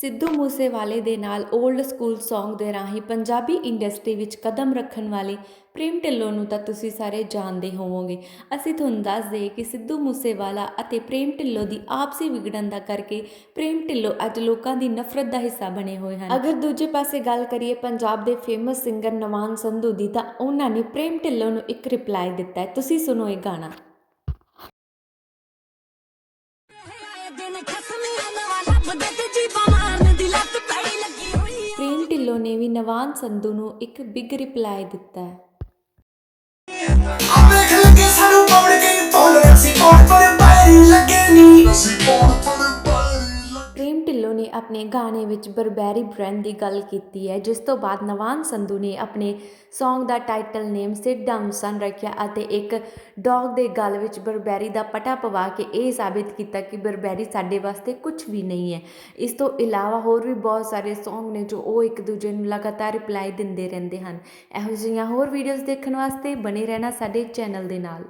ਸਿੱਧੂ ਮੂਸੇਵਾਲੇ ਦੇ ਨਾਲ 올ਡ ਸਕੂਲ Song ਦੇ ਰਾਹੀਂ ਪੰਜਾਬੀ ਇੰਡਸਟਰੀ ਵਿੱਚ ਕਦਮ ਰੱਖਣ ਵਾਲੇ ਪ੍ਰੇਮ ਢਿੱਲੋਂ ਨੂੰ ਤਾਂ ਤੁਸੀਂ ਸਾਰੇ ਜਾਣਦੇ ਹੋਵੋਗੇ। ਅਸੀਂ ਤੁਹਾਨੂੰ ਦੱਸ ਦਈਏ ਕਿ ਸਿੱਧੂ ਮੂਸੇਵਾਲਾ ਅਤੇ ਪ੍ਰੇਮ ਢਿੱਲੋਂ ਦੀ ਆਪਸੀ ਵਿਗੜਨ ਦਾ ਕਰਕੇ ਪ੍ਰੇਮ ਢਿੱਲੋਂ ਅੱਜ ਲੋਕਾਂ ਦੀ ਨਫ਼ਰਤ ਦਾ ਹਿੱਸਾ ਬਣੇ ਹੋਏ ਹਨ। ਅਗਰ ਦੂਜੇ ਪਾਸੇ ਗੱਲ ਕਰੀਏ ਪੰਜਾਬ ਦੇ ਫੇਮਸ ਸਿੰਗਰ ਨਵਾਨ ਸੰਧੂ ਦੀ ਤਾਂ ਉਹਨਾਂ ਨੇ ਪ੍ਰੇਮ ਢਿੱਲੋਂ ਨੂੰ ਇੱਕ ਰਿਪਲਾਈ ਦਿੱਤਾ ਹੈ। ਤੁਸੀਂ ਸੁਣੋ ਇਹ ਗਾਣਾ। ਦਿਨ ਖਸਮੀਆਂ ਨਵਾਂ ਲੱਭਦੇ ਤੇ ਪ੍ਰੇਮ ਢਿੱਲੋਂ ਨੇ ਵੀ ਨਵਾਨ ਸੰਧੂ ਨੂੰ ਇੱਕ ਬਿਗ ਰਿਪਲਾਈ ਨੇ ਆਪਣੇ ਗਾਣੇ ਵਿੱਚ ਬਰਬੈਰੀ ਬ੍ਰਾਂਡ ਦੀ ਗੱਲ ਕੀਤੀ ਹੈ, ਜਿਸ ਤੋਂ ਬਾਅਦ ਨਵਾਨ ਸੰਧੂ ਨੇ ਆਪਣੇ Song ਦਾ title name sit down son ਰੱਖਿਆ ਅਤੇ ਇੱਕ ਡੌਗ ਦੇ ਗਲ ਵਿੱਚ ਬਰਬੈਰੀ ਦਾ ਪਟਾ ਪਵਾ ਕੇ ਇਹ ਸਾਬਿਤ ਕੀਤਾ ਕਿ ਬਰਬੈਰੀ ਸਾਡੇ ਵਾਸਤੇ ਕੁਝ ਵੀ ਨਹੀਂ ਹੈ। ਇਸ ਤੋਂ ਇਲਾਵਾ ਹੋਰ ਵੀ ਬਹੁਤ ਸਾਰੇ Song ਨੇ ਜੋ ਉਹ ਇੱਕ ਦੂਜੇ ਨੂੰ ਲਗਾਤਾਰ ਰਿਪਲਾਈ ਦਿੰਦੇ ਰਹਿੰਦੇ ਹਨ। ਇਹੋ ਜਿਹੀਆਂ ਹੋਰ ਵੀਡੀਓਜ਼ ਦੇਖਣ ਵਾਸਤੇ ਬਣੇ ਰਹਿਣਾ ਸਾਡੇ ਚੈਨਲ ਦੇ ਨਾਲ।